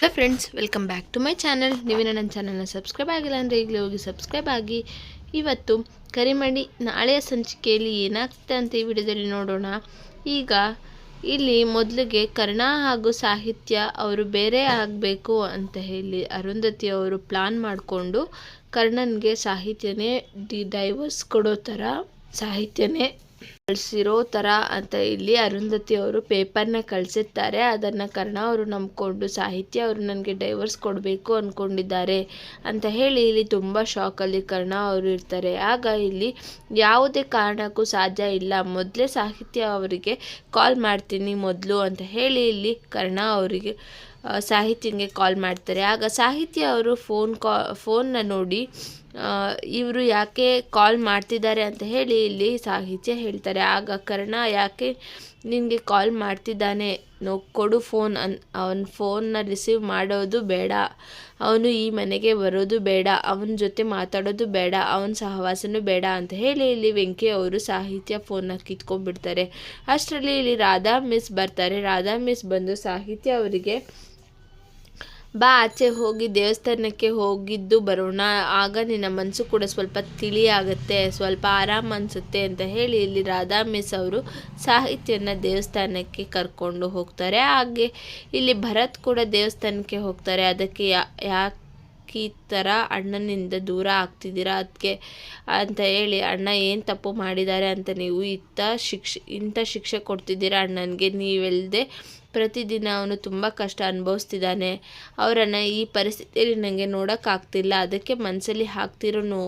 Hello friends welcome back to my channel ನೀವಿನ ನನ್ನ ಚಾನಲ್ನ subscribe ಆಗಿಲ್ಲ ಅಂದರೆ ಈಗಲೇ ಹೋಗಿ ಸಬ್ಸ್ಕ್ರೈಬ್ ಆಗಿ. ಇವತ್ತು ಕರಿಮಣಿ ನಾಳೆಯ ಸಂಚಿಕೆಯಲ್ಲಿ ಏನಾಗ್ತದೆ ಅಂತ ಈ ವಿಡಿಯೋದಲ್ಲಿ ನೋಡೋಣ. ಈಗ ಇಲ್ಲಿ ಮೊದಲಿಗೆ ಕರ್ಣ ಹಾಗೂ ಸಾಹಿತ್ಯ ಅವರು ಬೇರೆ ಆಗಬೇಕು ಅಂತ ಹೇಳಿ ಅರುಂಧತಿ ಅವರು ಪ್ಲಾನ್ ಮಾಡಿಕೊಂಡು ಕರ್ಣನ್ಗೆ ಸಾಹಿತ್ಯನೇ ಡಿ ಡೈವರ್ಸ್ ಕೊಡೋ ಥರ ಸಾಹಿತ್ಯನೇ ಕಳಿಸಿರೋ ಥರ ಅಂತ ಇಲ್ಲಿ ಅರುಂಧತಿ ಅವರು ಪೇಪರ್ನ ಕಳಿಸಿರ್ತಾರೆ. ಅದನ್ನು ಕರ್ಣ ಅವರು ನಂಬಿಕೊಂಡು, ಸಾಹಿತ್ಯ ಅವರು ನನಗೆ ಡೈವರ್ಸ್ ಕೊಡಬೇಕು ಅಂದ್ಕೊಂಡಿದ್ದಾರೆ ಅಂತ ಹೇಳಿ ಇಲ್ಲಿ ತುಂಬ ಶಾಕಲ್ಲಿ ಕರ್ಣ ಅವರು ಇರ್ತಾರೆ. ಆಗ ಇಲ್ಲಿ ಯಾವುದೇ ಕಾರಣಕ್ಕೂ ಸಾಧ್ಯ ಇಲ್ಲ. ಮೊದಲೇ ಸಾಹಿತ್ಯ ಅವರಿಗೆ ಕಾಲ್ ಮಾಡ್ತೀನಿ ಮೊದಲು ಅಂತ ಹೇಳಿ ಇಲ್ಲಿ ಕರ್ಣ ಅವರಿಗೆ ಸಾಹಿತ್ಯಂಗೆ ಕಾಲ್ ಮಾಡ್ತಾರೆ. ಆಗ ಸಾಹಿತ್ಯ ಅವರು ಫೋನ್ ಕಾ ಫೋನ್ನ ನೋಡಿ ಇವರು ಯಾಕೆ ಕಾಲ್ ಮಾಡ್ತಿದ್ದಾರೆ ಅಂತ ಹೇಳಿ ಇಲ್ಲಿ ಸಾಹಿತ್ಯ ಹೇಳ್ತಾರೆ. ಆಗ ಕರ್ಣ ಯಾಕೆ ನಿನಗೆ ಕಾಲ್ ಮಾಡ್ತಿದ್ದಾನೆ? ನೋ, ಕೊಡು ಫೋನ್ ಅನ್, ಅವನ ಫೋನ್ನ ರಿಸೀವ್ ಮಾಡೋದು ಬೇಡ. ಅವನು ಈ ಮನೆಗೆ ಬರೋದು ಬೇಡ. ಅವನ ಜೊತೆ ಮಾತಾಡೋದು ಬೇಡ. ಅವನ ಸಹವಾಸನೂ ಬೇಡ ಅಂತ ಹೇಳಿ ಇಲ್ಲಿ ವೆಂಕಿ ಅವರು ಸಾಹಿತ್ಯ ಫೋನ್ನ ಕಿತ್ಕೊಂಡ್ಬಿಡ್ತಾರೆ. ಅಷ್ಟರಲ್ಲಿ ಇಲ್ಲಿ ರಾಧಾ ಮಿಸ್ ಬರ್ತಾರೆ. ರಾಧಾ ಮಿಸ್ ಬಂದು ಸಾಹಿತ್ಯ ಅವರಿಗೆ ಬಾ, ಆಚೆ ಹೋಗಿ ದೇವಸ್ಥಾನಕ್ಕೆ ಹೋಗಿದ್ದು ಬರೋಣ. ಆಗ ನಿನ್ನ ಮನಸ್ಸು ಕೂಡ ಸ್ವಲ್ಪ ತಿಳಿ ಸ್ವಲ್ಪ ಆರಾಮ ಅನಿಸುತ್ತೆ ಅಂತ ಹೇಳಿ ಇಲ್ಲಿ ರಾಧಾ ಮಿಸ್ ಅವರು ಸಾಹಿತ್ಯನ ದೇವಸ್ಥಾನಕ್ಕೆ ಕರ್ಕೊಂಡು ಹೋಗ್ತಾರೆ. ಹಾಗೆ ಇಲ್ಲಿ ಭರತ್ ಕೂಡ ದೇವಸ್ಥಾನಕ್ಕೆ ಹೋಗ್ತಾರೆ. ಅದಕ್ಕೆ ಯಾಕೆ ಥರ ಅಣ್ಣನಿಂದ ದೂರ ಆಗ್ತಿದ್ದೀರಾ? ಅದಕ್ಕೆ ಅಂತ ಹೇಳಿ, ಅಣ್ಣ, ಏನು ತಪ್ಪು ಮಾಡಿದ್ದಾರೆ ಅಂತ ನೀವು ಇತ್ತ ಶಿಕ್ಷೆ, ಇಂಥ ಶಿಕ್ಷೆ ಕೊಡ್ತಿದ್ದೀರಾ ಅಣ್ಣನಿಗೆ? ನೀವೆಲ್ಲದೆ ಪ್ರತಿದಿನ ಅವನು ತುಂಬ ಕಷ್ಟ ಅನುಭವಿಸ್ತಿದ್ದಾನೆ. ಅವರನ್ನು ಈ ಪರಿಸ್ಥಿತಿಯಲ್ಲಿ ನನಗೆ ನೋಡೋಕ್ಕಾಗ್ತಿಲ್ಲ ಅದಕ್ಕೆ ಮನಸ್ಸಲ್ಲಿ ಹಾಕ್ತಿರೋ ನೋ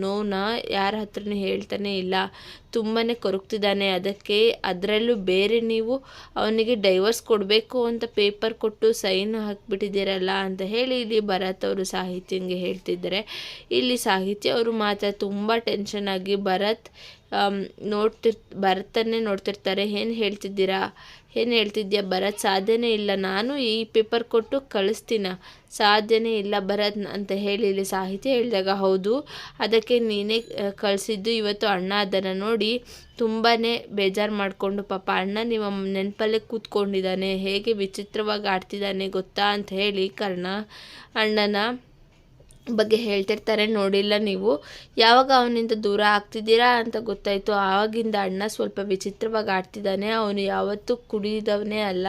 ನೋವನ್ನ ಯಾರ ಹತ್ರನೂ ಹೇಳ್ತಾನೆ ಇಲ್ಲ. ತುಂಬಾ ಕೊರಗ್ತಿದ್ದಾನೆ. ಅದಕ್ಕೆ ಅದರಲ್ಲೂ ಬೇರೆ ನೀವು ಅವನಿಗೆ ಡೈವರ್ಸ್ ಕೊಡಬೇಕು ಅಂತ ಪೇಪರ್ ಕೊಟ್ಟು ಸೈನ್ ಹಾಕಿಬಿಟ್ಟಿದ್ದೀರಲ್ಲ? ಅಂತ ಹೇಳಿ ಇಲ್ಲಿ ಭರತ್ ಅವರು ಸಾಹಿತ್ಯಂಗೆ ಹೇಳ್ತಿದ್ದಾರೆ. ಇಲ್ಲಿ ಸಾಹಿತ್ಯ ಅವರು ಮಾತ್ರ ತುಂಬ ಟೆನ್ಷನ್ ಆಗಿ ಭರತ್ ನೋಡ್ತಿರ್, ಭರತನ್ನೇ ನೋಡ್ತಿರ್ತಾರೆ. ಏನು ಹೇಳ್ತಿದ್ದೀರಾ? ಏನು ಹೇಳ್ತಿದ್ಯಾ ಭರತ್? ಸಾಧ್ಯನೇ ಇಲ್ಲ. ನಾನು ಈ ಪೇಪರ್ ಕೊಟ್ಟು ಕಳಿಸ್ತೀನ? ಸಾಧ್ಯನೇ ಇಲ್ಲ ಭರತ್ ಅಂತ ಹೇಳಿ ಇಲ್ಲಿ ಸಾಹಿತ್ಯ ಹೇಳಿದಾಗ ಹೌದು. ಅದಕ್ಕೆ ನೀನೇ ಕಳಿಸಿದ್ದು ಇವತ್ತು ಅಣ್ಣ ಅದನ್ನು ನೋಡಿ ತುಂಬಾ ಬೇಜಾರು ಮಾಡಿಕೊಂಡು ಪಾಪ ಅಣ್ಣ ನಿಮ್ಮ ನೆನಪಲ್ಲೇ ಕೂತ್ಕೊಂಡಿದ್ದಾನೆ. ಹೇಗೆ ವಿಚಿತ್ರವಾಗಿ ಆಡ್ತಿದ್ದಾನೆ ಗೊತ್ತಾ ಅಂತ ಹೇಳಿ ಕರ್ಣ ಅಣ್ಣನ ಬಗ್ಗೆ ಹೇಳ್ತಿರ್ತಾರೆ, ನೋಡಿಲ್ಲ ನೀವು. ಯಾವಾಗ ಅವನಿಂದ ದೂರ ಆಗ್ತಿದ್ದೀರಾ ಅಂತ ಗೊತ್ತಾಯಿತು. ಆವಾಗಿಂದ ಅಣ್ಣ ಸ್ವಲ್ಪ ವಿಚಿತ್ರವಾಗಿ ಆಡ್ತಿದ್ದಾನೆ. ಅವನು ಯಾವತ್ತೂ ಕುಡಿದವನೇ ಅಲ್ಲ.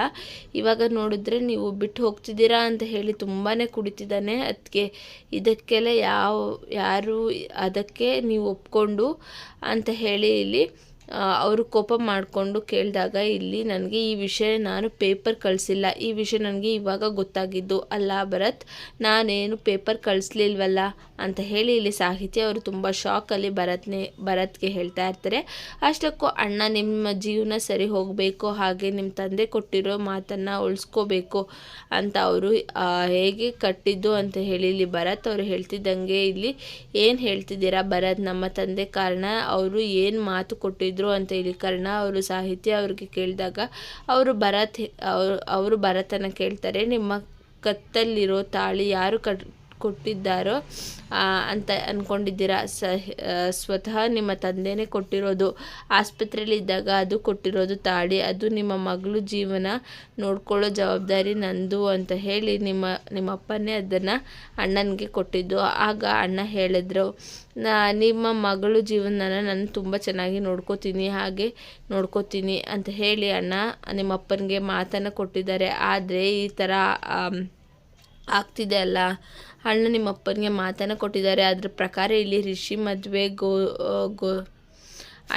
ಇವಾಗ ನೋಡಿದ್ರೆ ನೀವು ಬಿಟ್ಟು ಹೋಗ್ತಿದ್ದೀರಾ ಅಂತ ಹೇಳಿ ತುಂಬಾ ಕುಡಿತಿದ್ದಾನೆ. ಅದಕ್ಕೆ ಇದಕ್ಕೆಲ್ಲ ಯಾವ, ಯಾರು ಅದಕ್ಕೆ ನೀವು ಒಪ್ಕೊಂಡು ಅಂತ ಹೇಳಿ ಇಲ್ಲಿ ಅವರು ಕೋಪ ಮಾಡಿಕೊಂಡು ಕೇಳಿದಾಗ ಇಲ್ಲಿ ನನಗೆ ಈ ವಿಷಯ ನಾನು ಪೇಪರ್ ಕಳಿಸಿಲ್ಲ. ಈ ವಿಷಯ ನನಗೆ ಇವಾಗ ಗೊತ್ತಾಗಿದ್ದು. ಅಲ್ಲ ಭರತ್, ನಾನೇನು ಪೇಪರ್ ಕಳಿಸ್ಲಿಲ್ವಲ್ಲ? ಅಂತ ಹೇಳಿ ಇಲ್ಲಿ ಸಾಹಿತ್ಯ ಅವರು ತುಂಬ ಶಾಕಲ್ಲಿ ಭರತ್ನೇ, ಭರತ್ಗೆ ಹೇಳ್ತಾ ಇರ್ತಾರೆ. ಅಷ್ಟಕ್ಕೂ ಅಣ್ಣ ನಿಮ್ಮ ಜೀವನ ಸರಿ ಹೋಗಬೇಕು, ಹಾಗೆ ನಿಮ್ಮ ತಂದೆ ಕೊಟ್ಟಿರೋ ಮಾತನ್ನು ಉಳಿಸ್ಕೋಬೇಕು ಅಂತ ಅವರು ಹೇಗೆ ಕಟ್ಟಿದ್ದು ಅಂತ ಹೇಳಿ ಇಲ್ಲಿ ಭರತ್ ಅವರು ಹೇಳ್ತಿದ್ದಂಗೆ ಇಲ್ಲಿ ಏನು ಹೇಳ್ತಿದ್ದೀರಾ ಭರತ್? ನಮ್ಮ ತಂದೆ ಕಾರಣ, ಅವರು ಏನು ಮಾತು ಕೊಟ್ಟಿದ್ದು ಇದ್ರು ಅಂತ ಹೇಳಿ. ಕರ್ಣ ಅವರು ಸಾಹಿತ್ಯ ಅವ್ರಿಗೆ ಕೇಳಿದಾಗ ಅವರು ಭರತ್, ಅವರು ಅವರು ಭರತನ ಕೇಳ್ತಾರೆ. ನಿಮ್ಮ ಕತ್ತಲ್ಲಿರೋ ತಾಳಿ ಯಾರು ಕಟ್ ಕೊಟ್ಟಿದ್ದಾರೋ ಅಂತ ಅಂದ್ಕೊಂಡಿದ್ದೀರಾ ಸ ಸ್ವತಃ ನಿಮ್ಮ ತಂದೆನೇ ಕೊಟ್ಟಿರೋದು. ಆಸ್ಪತ್ರೆಯಲ್ಲಿ ಇದ್ದಾಗ ಅದು ಕೊಟ್ಟಿರೋದು ತಾಳಿ. ಅದು ನಿಮ್ಮ ಮಗಳು ಜೀವನ ನೋಡ್ಕೊಳ್ಳೋ ಜವಾಬ್ದಾರಿ ನಂದು ಅಂತ ಹೇಳಿ ನಿಮ್ಮ, ನಿಮ್ಮಪ್ಪನೇ ಅದನ್ನು ಅಣ್ಣನಿಗೆ ಕೊಟ್ಟಿದ್ದು. ಆಗ ಅಣ್ಣ ಹೇಳಿದ್ರು ನಿಮ್ಮ ಮಗಳು ಜೀವನನ ನಾನು ತುಂಬ ಚೆನ್ನಾಗಿ ನೋಡ್ಕೋತೀನಿ, ಹಾಗೆ ನೋಡ್ಕೋತೀನಿ ಅಂತ ಹೇಳಿ ಅಣ್ಣ ನಿಮ್ಮಪ್ಪನಿಗೆ ಮಾತನ್ನು ಕೊಟ್ಟಿದ್ದಾರೆ. ಆದರೆ ಈ ಥರ ಆಗ್ತಿದೆ ಅಲ್ಲ? ಅಣ್ಣ ನಿಮ್ಮ ಅಪ್ಪನಿಗೆ ಮಾತನ್ನು ಕೊಟ್ಟಿದ್ದಾರೆ. ಅದರ ಪ್ರಕಾರ ಇಲ್ಲಿ ರಿಷಿ ಮದುವೆ ಗೋ ಗೋ,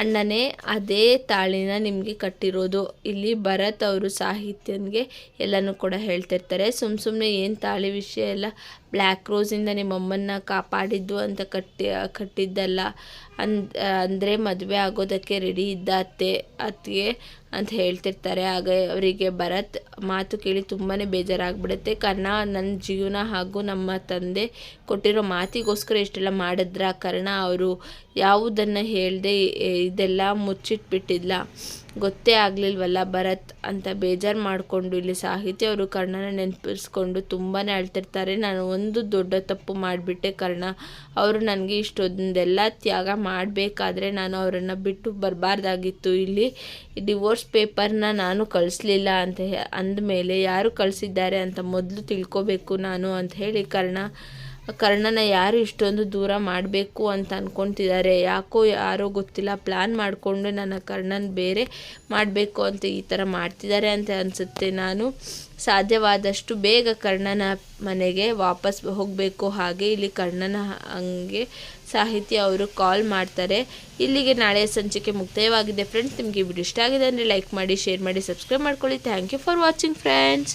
ಅಣ್ಣನೇ ಅದೇ ತಾಳಿನ ನಿಮಗೆ ಕಟ್ಟಿರೋದು. ಇಲ್ಲಿ ಭರತ್ ಅವರು ಸಾಹಿತ್ಯನಿಗೆ ಎಲ್ಲನೂ ಕೂಡ ಹೇಳ್ತಿರ್ತಾರೆ. ಸುಮ್ಮ ಸುಮ್ಮನೆ ಏನು ತಾಳಿ ವಿಷಯ ಎಲ್ಲ ಬ್ಲ್ಯಾಕ್ ರೋಸಿಂದ ನಿಮ್ಮಮ್ಮನ್ನ ಕಾಪಾಡಿದ್ದು ಅಂತ ಕಟ್ಟಿ, ಕಟ್ಟಿದ್ದಲ್ಲ. ಅನ್ ಅಂದರೆ ಮದುವೆ ಆಗೋದಕ್ಕೆ ರೆಡಿ ಇದ್ದ ಅತ್ತೆ, ಅತ್ತಿಗೆ ಅಂತ ಹೇಳ್ತಿರ್ತಾರೆ. ಆಗ ಅವರಿಗೆ ಭರತ್ ಮಾತು ಕೇಳಿ ತುಂಬಾ ಬೇಜಾರಾಗ್ಬಿಡುತ್ತೆ. ಕರ್ಣ ನನ್ನ ಜೀವನ ಹಾಗೂ ನಮ್ಮ ತಂದೆ ಕೊಟ್ಟಿರೋ ಮಾತಿಗೋಸ್ಕರ ಇಷ್ಟೆಲ್ಲ ಮಾಡಿದ್ರ ಕರ್ಣ ಅವರು ಯಾವುದನ್ನು ಹೇಳದೆ ಇದೆಲ್ಲ ಮುಚ್ಚಿಟ್ಬಿಟ್ಟಿಲ್ಲ ಗೊತ್ತೇ ಆಗಲಿಲ್ವಲ್ಲ ಭರತ್ ಅಂತ ಬೇಜಾರು ಮಾಡಿಕೊಂಡು ಇಲ್ಲಿ ಸಾಹಿತಿ ಅವರು ಕರ್ಣನ ನೆನಪಿಸ್ಕೊಂಡು ತುಂಬಾ ಅಳ್ತಿರ್ತಾರೆ. ನಾನು ಒಂದು ದೊಡ್ಡ ತಪ್ಪು ಮಾಡಿಬಿಟ್ಟೆ ಕರ್ಣ. ಅವರು ನನಗೆ ಇಷ್ಟೊಂದೆಲ್ಲ ತ್ಯಾಗ ಮಾಡಬೇಕಾದ್ರೆ ನಾನು ಅವರನ್ನು ಬಿಟ್ಟು ಬರಬಾರ್ದಾಗಿತ್ತು. ಇಲ್ಲಿ ಡಿವೋರ್ಸ್ ಪೇಪರ್ನ ನಾನು ಕಳಿಸ್ಲಿಲ್ಲ ಅಂತ ಅಂದಮೇಲೆ ಯಾರು ಕಳಿಸಿದ್ದಾರೆ ಅಂತ ಮೊದಲು ತಿಳ್ಕೋಬೇಕು ನಾನು ಅಂತ ಹೇಳಿ ಕರ್ಣ. ಕರ್ಣನ ಯಾರು ಇಷ್ಟೊಂದು ದೂರ ಮಾಡಬೇಕು ಅಂತ ಅಂದ್ಕೊತಿದ್ದಾರೆ ಯಾಕೋ ಯಾರೋ ಗೊತ್ತಿಲ್ಲ. ಪ್ಲ್ಯಾನ್ ಮಾಡಿಕೊಂಡು ನನ್ನ ಕರ್ಣನ ಬೇರೆ ಮಾಡಬೇಕು ಅಂತ ಈ ಥರ ಮಾಡ್ತಿದ್ದಾರೆ ಅಂತ ಅನಿಸುತ್ತೆ. ನಾನು ಸಾಧ್ಯವಾದಷ್ಟು ಬೇಗ ಕರ್ಣನ ಮನೆಗೆ ವಾಪಸ್ ಹೋಗಬೇಕು. ಹಾಗೆ ಇಲ್ಲಿ ಕರ್ಣನ ಹಂಗೆ ಸಾಹಿತಿ ಅವರು ಕಾಲ್ ಮಾಡ್ತಾರೆ. ಇಲ್ಲಿಗೆ ನಾಳೆ ಸಂಚಿಕೆ ಮುಕ್ತಾಯವಾಗಿದೆ. ಫ್ರೆಂಡ್ಸ್ ನಿಮಗೆ ವಿಡಿಯೋ ಇಷ್ಟ ಆಗಿದೆ ಅಂದರೆ ಲೈಕ್ ಮಾಡಿ ಶೇರ್ ಮಾಡಿ ಸಬ್ಸ್ಕ್ರೈಬ್ ಮಾಡ್ಕೊಳ್ಳಿ. Thank you for watching friends